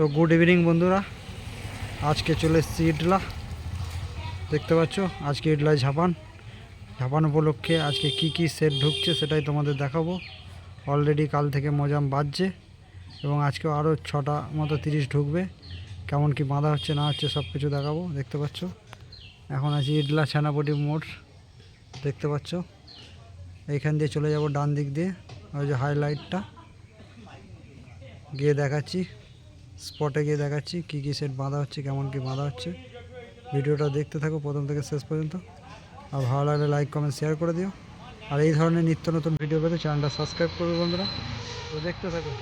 তো good evening বন্ধুরা। আজকে চলে এসেছি ইডলা। দেখতে পাচ্ছ, আজকে ইডলায় ঝাপান। ঝাপান উপলক্ষে আজকে কি কি সেট ঢুকছে সেটাই তোমাদের দেখাবো। অলরেডি কাল থেকে মজাম বাজছে এবং আজকেও আরও ছটা মতো তিরিশ ঢুকবে। কেমন কি বাঁধা হচ্ছে, না হচ্ছে সব কিছু দেখাবো, দেখতে পাচ্ছ। এখন আছি ইডলা ছানাপটি মোড়, দেখতে পাচ্ছ। এইখান দিয়ে চলে যাব ডান দিক দিয়ে, ওই যে হাইলাইটটা গিয়ে দেখাচ্ছি। স্পটে গিয়ে দেখাচ্ছি কী কী সেট বাঁধা হচ্ছে, কেমন কী বাঁধা হচ্ছে। ভিডিওটা দেখতে থাকো প্রথম থেকে শেষ পর্যন্ত। আর ভালো লাগলে লাইক কমেন্ট শেয়ার করে দিও। আর এই ধরনের নিত্য নতুন ভিডিও পেতে চ্যানেলটা সাবস্ক্রাইব করবে বন্ধুরা। তো দেখতে থাকো।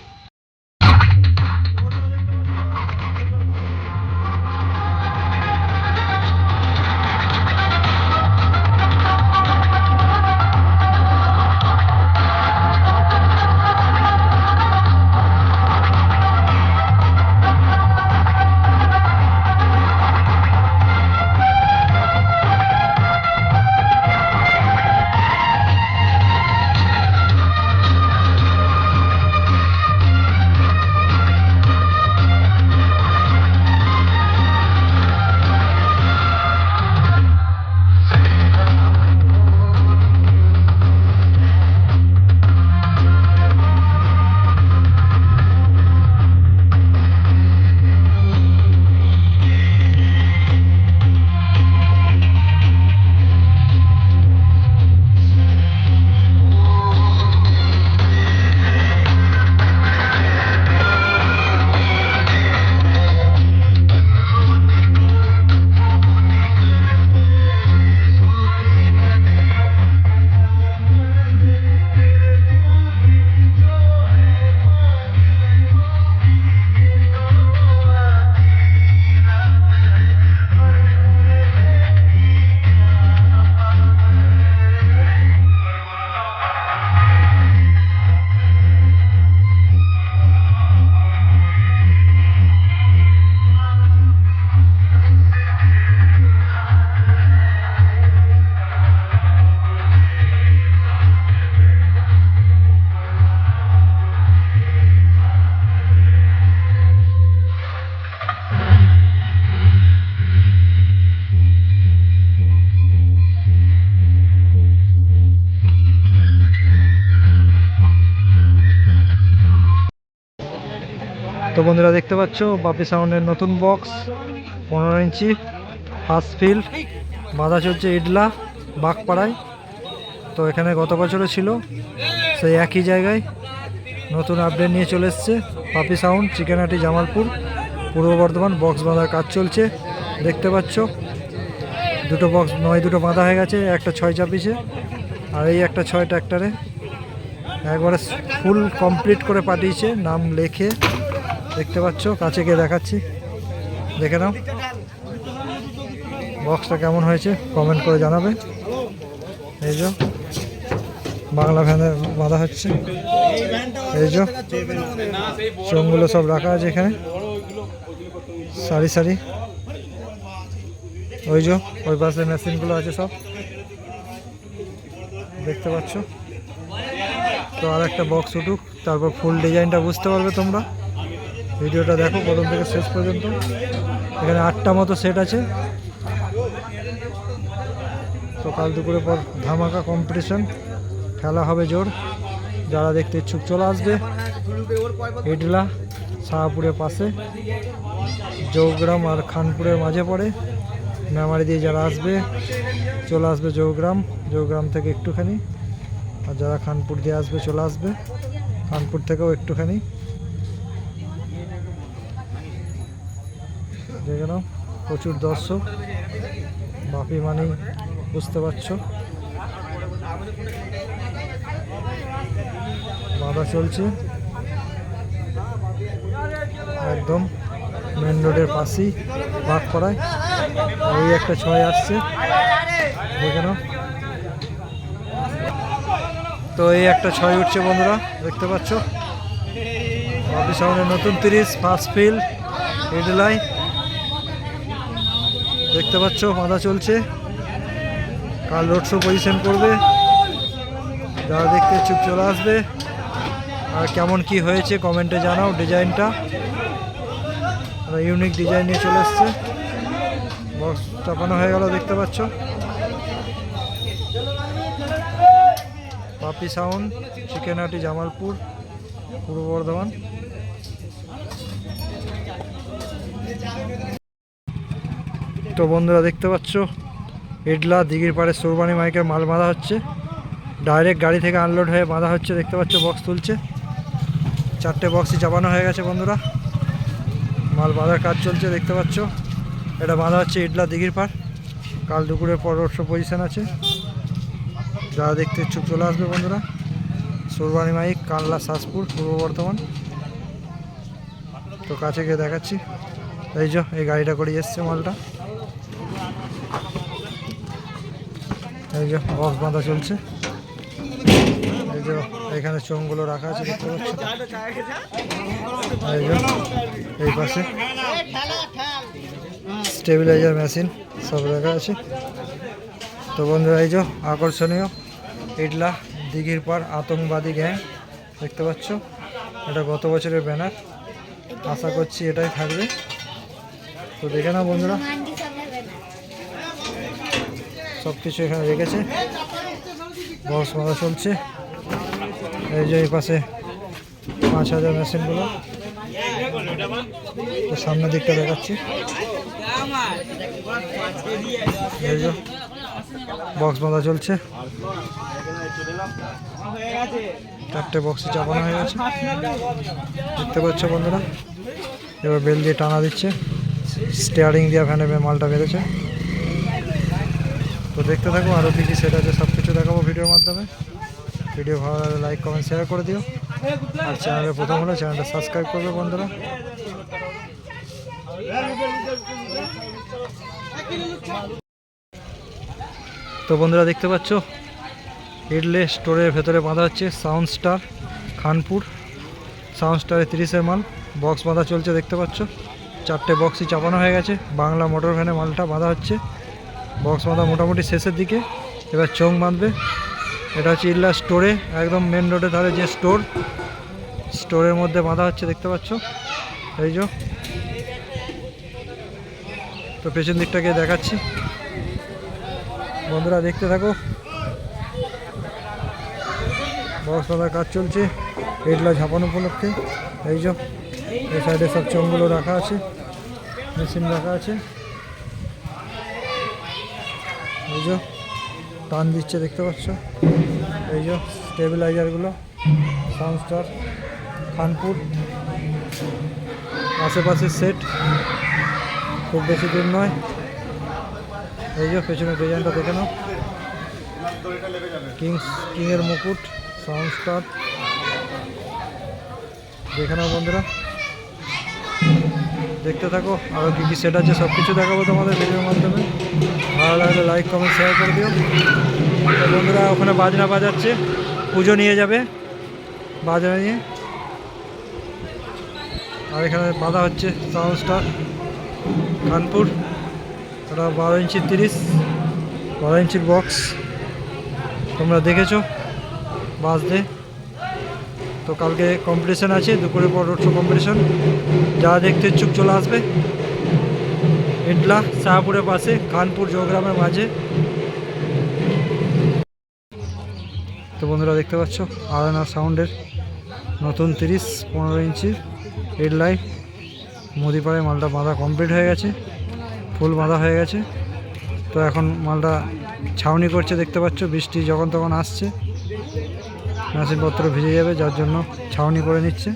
তো বন্ধুরা দেখতে পাচ্ছ, বাপি সাউন্ডের নতুন বক্স পনেরো ইঞ্চি ফার্স্ট ফিল্ড বাঁধা চলছে ইডলা বাঘপাড়ায় তো এখানে গত বছরও ছিল, সেই একই জায়গায় নতুন আপডেট নিয়ে চলে এসছে পাপি সাউন্ড চিকেনাটি জামালপুর, পূর্ব বর্ধমান বক্স বাঁধার কাজ চলছে, দেখতে পাচ্ছ। দুটো বক্স নয়, দুটো বাঁধা হয়ে গেছে, একটা ছয় চাপিছে, আর এই একটা ছয় ট্র্যাক্টরে একবারে ফুল কমপ্লিট করে পাঠিয়েছে, নাম লেখে। দেখতে পাচ্ছ, কাছে গিয়ে দেখাচ্ছি। দেখে নাও। বক্সটা কেমন হয়েছে কমেন্ট করে জানাবে। এই যে, বাংলা ভ্যানে বাঁধা হচ্ছে। এই যে, চোঙগুলো সব রাখা আছে এখানে। সারি সারি। ওই যে, ওই পাশে মেশিনগুলো আছে সব। দেখতে পাচ্ছ? তো আর একটা বক্স উঠুক, তারপর ফুল ডিজাইনটা বুঝতে পারবে তোমরা। ভিডিওটা দেখো, প্রথম থেকে শেষ পর্যন্ত। এখানে আটটা মতো সেট আছে। তো কাল দুপুরের পর ধামাকা কম্পিটিশন খেলা হবে জোর। যারা দেখতে ইচ্ছুক চলে আসবে। ইডলা শাহপুরের পাশে। জৌগ্রাম আর খানপুরের মাঝে পড়ে। মেমারি দিয়ে যারা আসবে, চলে আসবে জৌগ্রাম। জৌগ্রাম থেকে একটুখানি। আর যারা খানপুর দিয়ে আসবে, চলে আসবে। খানপুর থেকেও একটুখানি। দেখে নাও, প্রচুর দর্শক। বাপি মানেই বুঝতে পারছ? বাধা চলছে। একদম মেন রোডের পাশেই বাদ করায় এই একটা ছয় আসছে। দেখে তো এই একটা ছয় উঠছে বন্ধুরা, দেখতে পাচ্ছ? বাপি সামনের নতুন তিরিশ ফার্স্ট ফিল্ড হেডলাই দেখতে পাচ্ছ, বাঁধা চলছে। কাল রোড শো পজিশন করবে। যারা দেখতে ইচ্ছুক চলে আসবে। আর কেমন কি হয়েছে কমেন্টে জানাও ডিজাইনটা ইউনিক ডিজাইন নিয়ে চলে এসছে। বক্স চাপানো হয়ে গেল, দেখতে পাচ্ছ। পাপি সাউন্ড, চিকেনহাটি জামালপুর, পূর্ব বর্ধমান। তো বন্ধুরা দেখতে পাচ্ছ? ইডলা দিঘির পাড়ে সুরবানি মাইকের মাল বাঁধা হচ্ছে। ডাইরেক্ট গাড়ি থেকে আনলোড হয়ে বাঁধা হচ্ছে, দেখতে পাচ্ছ? বক্স তুলছে। চারটে বক্সই চাপানো হয়ে গেছে বন্ধুরা। মাল বাঁধার কাজ চলছে, দেখতে পাচ্ছ? এটা বাঁধা হচ্ছে ইডলা দিঘির পাড়। কাল দুপুরের পর রোড পজিশন আছে। যারা দেখতে ইচ্ছুক চলে আসবে বন্ধুরা। সুরবানি মাইক, কানলা, শাসপুর, পূর্ব বর্ধমান। তো কাছে গিয়ে দেখাচ্ছি। এই যে, এই গাড়িটা করে এসছে মালটা। এই যে বক্স বাঁধা চলছে। এই যে এখানে চোঙগুলো রাখা আছে দেখতে পাচ্ছ। এই এই পাশে স্টেবিলাইজার মেশিন সব রাখা আছে। তো বন্ধুরা, এই যে আকর্ষণীয় ইডলা দিঘির পার আতঙ্কবাদী গ্যাং, দেখতে পাচ্ছ? এটা গত বছরের ব্যানার। আশা করছি এটাই থাকবে। তো দেখে না বন্ধুরা। সব কিছু এখানে রেখেছে। বক্স মারা চলছে। এই যে এই পাশে পাঁচ হাজার মেশিনগুলো। সামনের দিকটা দেখাচ্ছি। এই যে বক্স বাঁধা চলছে। চারটে বক্সে চাপানো হয়ে গেছে। দেখতে পাচ্ছ বন্ধুরা, এবার বেল দিয়ে টানা দিচ্ছে। স্টিয়ারিং দিয়ে ফ্যানে মালটা বেরোছে তো দেখতে থাকো আরও কী সেট আছে সব কিছু দেখাবো ভিডিওর মাধ্যমে। ভিডিও ভালো লাগলে লাইক কমেন্ট শেয়ার করে দিও। আর চ্যানেলে প্রথম হলে চ্যানেলটা সাবস্ক্রাইব করবে বন্ধুরা। তো বন্ধুরা দেখতে পাচ্ছ ইডলে স্টোরের ভেতরে বাঁধা হচ্ছে সাউন্ড স্টার খানপুর সাউন্ড স্টারে তিরিশের মাল বক্স বাঁধা চলছে দেখতে পাচ্ছ। চারটে বক্সই চাপানো হয়ে গেছে, বাংলা মোটর ভ্যানে মালটা বাঁধা হচ্ছে। বক্স বাঁধা মোটামুটি শেষের দিকে। এবার চোং বাঁধবে। এটা হচ্ছে ইল্লা স্টোরে, একদম মেন রোডের ধারে যে স্টোর। স্টোরের মধ্যে বাঁধা হচ্ছে, দেখতে পাচ্ছ? এই যে। তো পেছন দিকটাকে দেখাচ্ছি। বন্ধুরা, দেখতে থাকো। বক্স বাঁধার কাজ চলছে। এগুলা ঝাপানো উপলক্ষে। এই যে এই সাইডে সব চোঙগুলো রাখা আছে। মেশিন রাখা আছে এই যে টান দিচ্ছে, দেখতে পাচ্ছ? এই যে স্টেবিলাইজারগুলো সাউন্ডস্টার খানপুর আশেপাশের সেট। খুব বেশি দূর নয়। এই যে পেছনের ডিজাইনটা দেখে নাও। কিংস, কিংয়ের মুকুট সাউন্ড স্টার দেখে নাও বন্ধুরা। দেখতে থাকো আরও কী কী সেট আছে সব কিছু দেখাবো তোমাদের ভিডিওর মাধ্যমে। ভালো লাগলে লাইক কমেন্ট শেয়ার করে দিও। বন্ধুরা, ওখানে বাজনা বাজাচ্ছে, পুজো নিয়ে যাবে, বাজনা নিয়ে। আর এখানে বাঁধা হচ্ছে সাউন্ড স্টার কানপুর, ওটা বারো ইঞ্চি তিরিশ, বারো ইঞ্চির বক্স তোমরা দেখেছ বাজতে তো কালকে কম্পিটিশন আছে দুপুরের পর রোড শো কম্পিটিশন যারা দেখতে ইচ্ছুক চলে আসবে। ইডলা শাহপুরের পাশে কানপুর জোগ্রামের মাঝে। তো বন্ধুরা, দেখতে পাচ্ছ, আরানা সাউন্ডের নতুন তিরিশ, পনেরো ইঞ্চির রেড লাইট মুদিপাড়ায় মালটা বাঁধা কমপ্লিট হয়ে গেছে। ফুল বাঁধা হয়ে গেছে। তো এখন মালটা ছাউনি করছে, দেখতে পাচ্ছ, বৃষ্টি যখন তখন আসছে। মেশিনপত্র ভিজে যাবে, যার জন্য ছাউনি করে নিচ্ছে।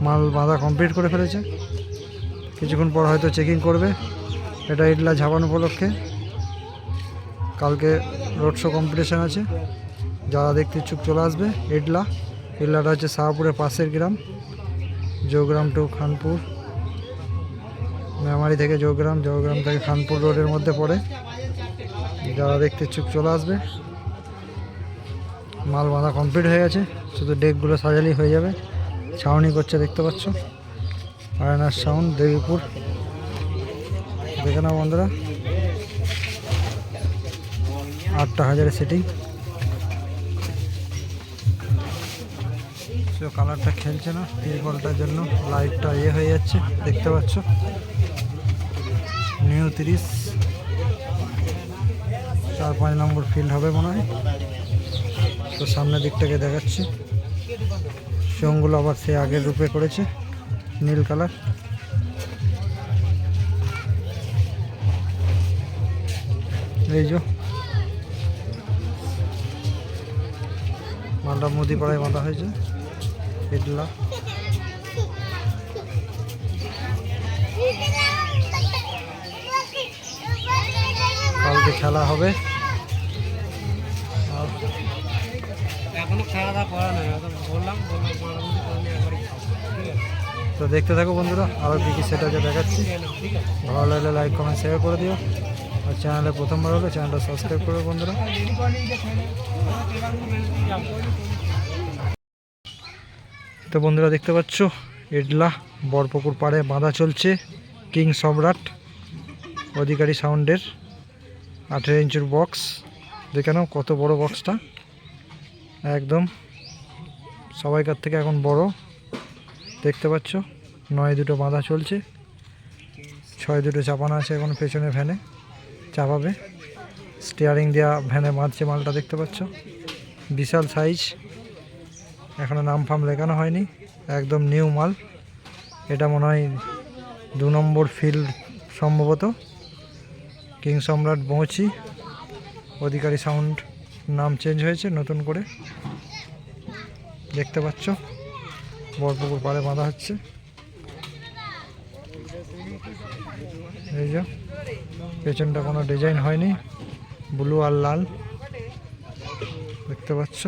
মাল বাঁধা কমপ্লিট করে ফেলেছে। কিছুক্ষণ পর হয়তো চেকিং করবে। এটা ইডলা ঝাপানো উপলক্ষে। কালকে রোড শো কম্পিটিশান আছে। যারা দেখতে ইচ্ছুক চলে আসবে, ইডলা। ইডলাটা হচ্ছে শাহপুরের পাশের গ্রাম জৌগ্রাম টু খানপুর। মেমারি থেকে জৌগ্রাম জোগ্রাম থেকে খানপুর রোডের মধ্যে পড়ে। যারা দেখতে ইচ্ছুক চলে আসবে। মাল বাঁধা কমপ্লিট হয়ে গেছে। শুধু ডেকগুলো সাজালেই হয়ে যাবে। ছাউনি করছে দেখতে পাচ্ছ। আয়নার সাউন্ড দেবীপুর। দেখে নাও বন্ধুরা। আটটা হাজারের সেটিং কালারটা খেলছে না, তিরপলটার জন্য। লাইটটা ইয়ে হয়ে যাচ্ছে, দেখতে পাচ্ছ। নিউ তিরিশ। চার, পাঁচ নম্বর ফিল্ড হবে মনে হয়। তো সামনের দিকটাকে দেখাচ্ছি। চোঙগুলো আবার সে আগের রূপে করেছে, নীল কালার। এই যে। মালটা মুদি পাড়ায় বাঁধা হয়েছে ইডলা কালকে খেলা হবে। করা বললাম বললাম মারামারি করে নিয়ে একবারই ঠিক আছে? তো দেখতে থাকো বন্ধুরা আরও কী কী সেটা যে দেখাচ্ছি। ভালো লাগলে লাইক কমেন্ট শেয়ার করে দিও। আর চ্যানেলে প্রথমবার হলে চ্যানেলটা সাবস্ক্রাইব করো বন্ধুরা। তো বন্ধুরা দেখতে পাচ্ছ ইডলা বরপুকুর পাড়ে বাঁধা চলছে কিং সম্রাট অধিকারী সাউন্ডের আঠেরো ইঞ্চের বক্স দেখে নাও কত বড় বক্সটা একদম। সবাইকার থেকে এখন বড়? দেখতে পাচ্ছ, নয় দুটো বাঁধা চলছে, ছয় দুটো চাপানো আছে এখন পেছনে ভ্যানে, চাপাবে। স্টিয়ারিং দেওয়া ভ্যানে বাঁধছে মালটা, দেখতে পাচ্ছ। বিশাল সাইজ এখনও নাম ফাম লেখানো হয়নি, একদম নিউ মাল। এটা মনে হয় দু নম্বর ফিল্ড সম্ভবত। কিং সম্রাট পৌঁছি অধিকারী সাউন্ড নাম চেঞ্জ হয়েছে, নতুন করে। দেখতে পাচ্ছ, বরপুকুর পাড়ে বাঁধা হচ্ছে। এই যে, পেছনটা কোনো ডিজাইন হয়নি ব্লু আর লাল। দেখতে পাচ্ছ,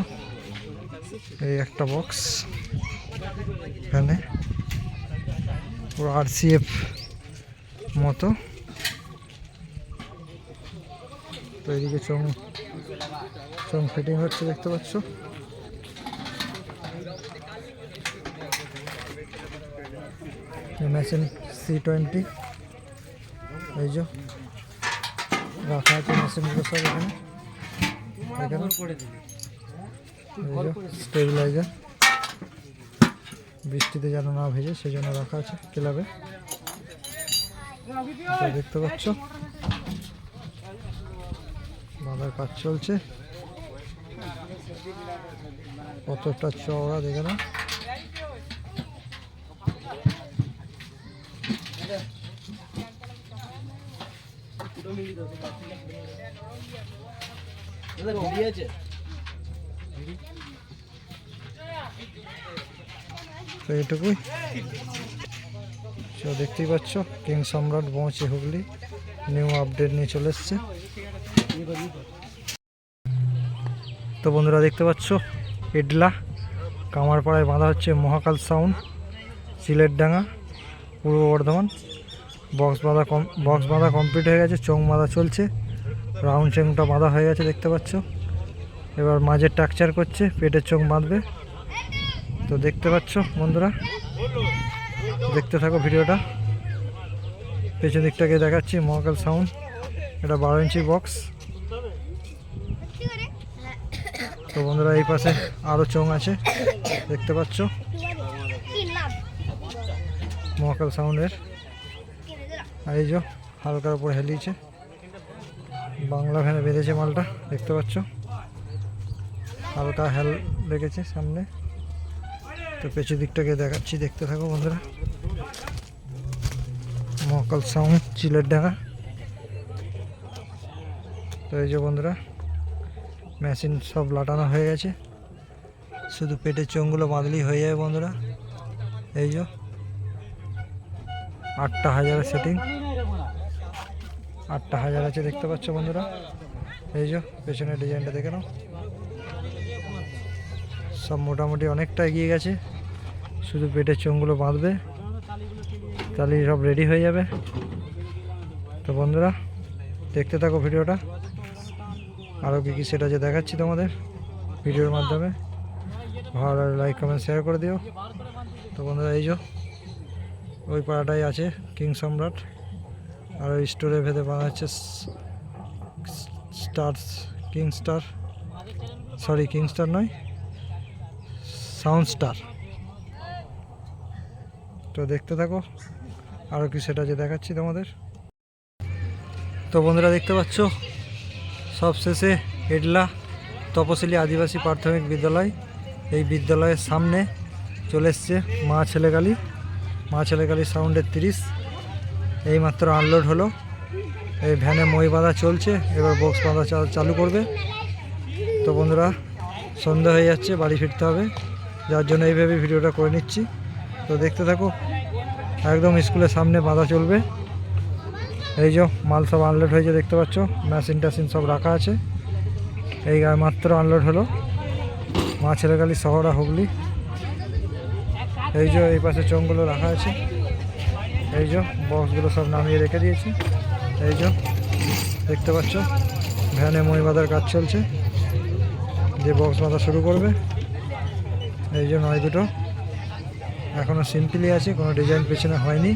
এই একটা বক্স এখানে পুরো আরসিএফ মতো। তো এদিকে চোং চোং ফিটিং হচ্ছে দেখতে পাচ্ছ মেশিন সি টোয়েন্টি এই যে রাখা আছে মেশিনগুলো সব এখানে এখানে স্টেবিলাইজার বৃষ্টিতে যেন না ভেজে সেই জন্য রাখা আছে ক্লাবে। দেখতে পাচ্ছ? বাঁধার কাজ চলছে। কতটা চওড়া দেখে না এইটুকুই। তো দেখতেই পাচ্ছ, কিং সম্রাট পৌঁছে হুগলি। নিউ আপডেট নিয়ে চলে এসছে। তো বন্ধুরা দেখতে পাচ্ছ ইডলা, কামারপাড়ায় বাঁধা হচ্ছে মহাকাল সাউন্ড, সিলেটডাঙ্গা, পূর্ব বর্ধমান। বক্স বাঁধা কম, বক্স বাঁধা কমপ্লিট হয়ে গেছে, চোং বাঁধা চলছে। রাউন্ড চেংটা বাঁধা হয়ে গেছে, দেখতে পাচ্ছ। এবার মাঝে টাকচার করছে পেটের চোখ বাঁধবে। তো দেখতে পাচ্ছ বন্ধুরা, দেখতে থাকো ভিডিওটা। পেছন দিকটাকে দেখাচ্ছি মহাকাল সাউন্ড, এটা বারো ইঞ্চি বক্স। তো বন্ধুরা, এই পাশে আরও চোং আছে, দেখতে পাচ্ছ? মহাকাল সাউন্ডের। আর এই যে, হালকার উপর হেলিয়েছে। বাংলা ভ্যানে বেঁধেছে মালটা, দেখতে পাচ্ছ? হালকা হেল লেগেছে সামনে। তো পেছু দিকটাকে দেখাচ্ছি, দেখতে থাকো বন্ধুরা। মহাকাল সাউন্ড, চিলের ডাঙা। তো এই যে বন্ধুরা মেশিন সব লাটানো হয়ে গেছে। শুধু পেটের চোঙগুলো বাঁধলেই হয়ে যাবে বন্ধুরা। এই যে, আটটা হাজারের সেটিং। আটটা হাজার আছে দেখতে পাচ্ছ বন্ধুরা। এই যে, পেছনের ডিজাইনটা দেখে নাও। সব মোটামুটি অনেকটা এগিয়ে গেছে। শুধু পেটের চোঙগুলো বাঁধবে। তাহলে সব রেডি হয়ে যাবে। তো বন্ধুরা, দেখতে থাকো ভিডিওটা। আরও কী কী সেটা যে দেখাচ্ছি তোমাদের ভিডিওর মাধ্যমে, ভালো লাইক কমেন্ট শেয়ার করে দিও। তো বন্ধুরা, এই যে ওই পাড়াটাই আছে কিং সম্রাট আর ওই স্টোরে ভেদে বাঁধা হচ্ছে star king star sorry king star নয় সাউন্ড স্টার তো দেখতে থাকো আরও কি সেটা যে দেখাচ্ছি তোমাদের। তো বন্ধুরা, দেখতে পাচ্ছ? সবশেষে এডলা তপশিলি আদিবাসী প্রাথমিক বিদ্যালয়, এই বিদ্যালয়ের সামনে চলে এসছে মা ছেলেকালী। মা ছেলেকালী সাউন্ডের তিরিশ, এইমাত্র আনলোড হলো। এই ভ্যানে মই বাঁধা চলছে, এবার বক্স বাঁধা চালু করবে। তো বন্ধুরা সন্ধ্যা হয়ে যাচ্ছে, বাড়ি ফিরতে হবে। যার জন্য এইভাবে ভিডিওটা করে নিচ্ছি। তো দেখতে থাকো, একদম স্কুলের সামনে বাঁধা চলবে। এই যে মাল সব আনলোড হয়েছে, দেখতে পাচ্ছ? মেশিন টাশিন সব রাখা আছে। এই মাত্র আনলোড হলো। মা ছেলেকালী শহরা হুগলি। এই যে এই পাশে চোঙগুলো রাখা আছে। এই যে বক্সগুলো সব নামিয়ে রেখে দিয়েছি। এই যে দেখতে পাচ্ছ? ভ্যানে মই বাঁধার কাজ চলছে। যে বক্স বাঁধা শুরু করবে। এই যে নয় দুটো। এখনও সিম্পলি আছে, কোনো ডিজাইন পেছনে হয়নি।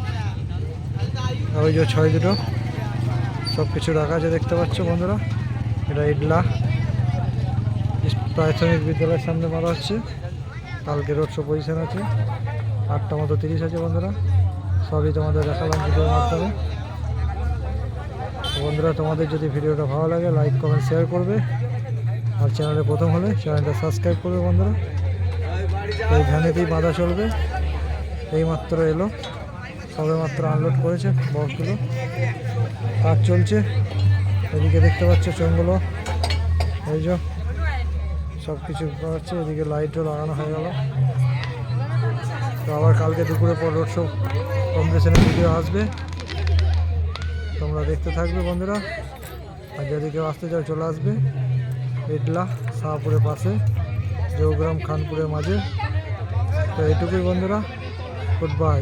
ওই যে ছয় দুটো। সব কিছু রাখা আছে দেখতে পাচ্ছ বন্ধুরা। এটা ইডলা। প্রাথমিক বিদ্যালয়ের সামনে মারা হচ্ছে। কালকে রোড শো পজিশন আছে। আটটা মতো তিরিশ আছে বন্ধুরা। সবই তোমাদের দেখালাম ভিডিওর মাধ্যমে। বন্ধুরা, তোমাদের যদি ভিডিওটা ভালো লাগে লাইক কমেন্ট শেয়ার করবে। আর চ্যানেলে প্রথম হলে চ্যানেলটা সাবস্ক্রাইব করবে বন্ধুরা। এই ভ্যানেতেই বাঁধা চলবে। এই মাত্র এলো। সবে মাত্র আনলোড করেছে বক্সগুলো কাজ চলছে। এদিকে দেখতে পাচ্ছ চোঙগুলো এই যে সব কিছু পাচ্ছে। এদিকে লাইটও লাগানো হয়ে গেল। তো আবার কালকে দুপুরে পর রোড শো কম্পিটিশনের ভিডিও আসবে। তোমরা দেখতে থাকবে বন্ধুরা। আর যদি কেউ আসতে চাও চলে আসবে। ইডলা, শাহপুরের পাশে জৌগ্রাম খানপুরের মাঝে। তো এটুকুই বন্ধুরা। Good bye